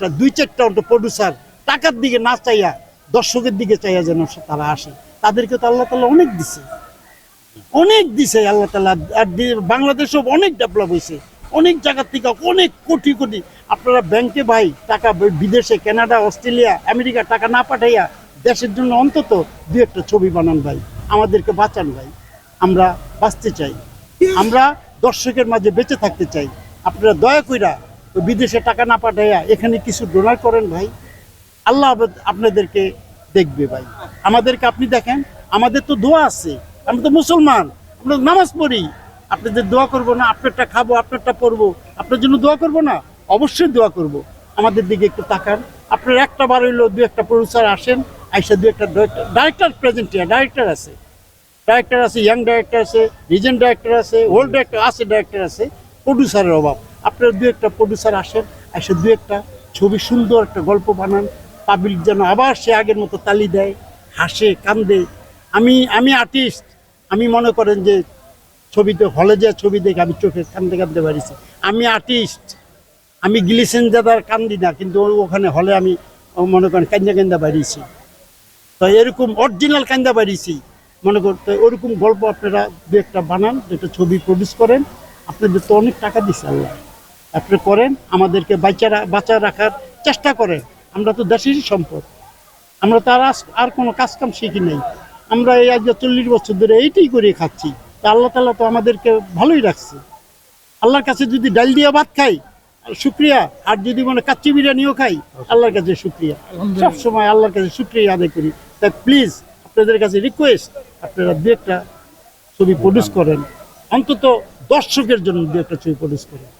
দুই চারটা অন্ত প্রডিউসার টাকার দিকে না চাইয়া, দর্শকের দিকে চাইয়া যেন তারা আসে, তাদেরকে তো আল্লাহ তালা অনেক দিছে। অনেক দিছে আল্লাহ তালা আর বাংলাদেশও অনেক ডেভেলপ হয়েছে অনেক জায়গার থেকে অনেক কোটি কোটি। আপনারা ব্যাংকে ভাই টাকা বিদেশে, কানাডা, অস্ট্রেলিয়া, আমেরিকা টাকা না পাঠাইয়া দেশের জন্য অন্তত দু একটা ছবি বানান ভাই। আমাদেরকে বাঁচান ভাই। আমরা বাঁচতে চাই। আমরা দর্শকের মাঝে বেঁচে থাকতে চাই। আপনারা দয়া কইরা বিদেশে টাকা না পাঠাইয়া এখানে কিছু ডোনার করেন ভাই, আল্লাহ আপনাদেরকে দেখবে ভাই। আমাদেরকে আপনি দেখেন, আমাদের তো দোয়া আছে, আমরা তো মুসলমান, আমরা নামাজ পড়ি। আপনাদের দোয়া করব না, আপনারটা খাব, আপনারটা পড়ব আপনার জন্য দোয়া করব না? অবশ্যই দোয়া করব। আমাদের দিকে একটু তাকান। আপনার একটা বার হইল, দু একটা প্রডিউসার আসেন, আইসা দু একটা ডাইরেক্টর প্রেজেন্ট ডাইরেক্টর আছে। ডাইরেক্টর আছে ইয়াং ডাইরেক্টর আছে রিজেন্ট ডাইরেক্টর আছে ওল্ড ডাইরেক্টর আছে ডাইরেক্টর আছে প্রডিউসারের অভাব। আপনার দু একটা প্রডিউসার আসেন, এসে দু একটা ছবি সুন্দর একটা গল্প বানান। পাবলিক যেন আবার সে আগের মতো তালি দেয়, হাসে, কান্দে। আমি আমি আর্টিস্ট আমি মনে করেন যে ছবিতে হলে যে ছবি দেখে আমি চোখে কান্দে কান্দতে পারিছি। আমি আর্টিস্ট আমি গিলিসেন দাদার কান্দি না, কিন্তু ওখানে হলে আমি মনে করেন কান্দা কান্দা বাড়িয়েছি তো এরকম অরিজিনাল কান্দা বাড়িয়েছি মনে করতে ওরকম গল্প আপনারা দু একটা বানান একটা ছবি প্রডিউস করেন। আপনাদের তো অনেক টাকা দিচ্ছে আল্লাহ। আপনি করেন আমাদেরকে বাচ্চা বাঁচা রাখার চেষ্টা করেন। আমরা তো দেশেরই সম্পদ। আমরা তো আর কোনো কাজ কাম শিখি নাই। আমরা এই আজ চল্লিশ বছর ধরে এইটাই করে খাচ্ছি। তা আল্লাহ তাল্লাহ তো আমাদেরকে ভালোই রাখছে। আল্লাহর কাছে যদি ডাল দিয়ে ভাত খাই শুক্রিয়া। আর যদি মনে কাচ্চি বিরিয়ানিও খাই আল্লাহর কাছে শুক্রিয়া। সব সময় আল্লাহর কাছে শুক্রিয়া আদায় করি। তাই প্লিজ আপনাদের কাছে রিকোয়েস্ট আপনারা দু একটা ছবি প্রডিউস করেন। অন্তত দর্শকের জন্য দু একটা ছবি প্রডিউস করেন।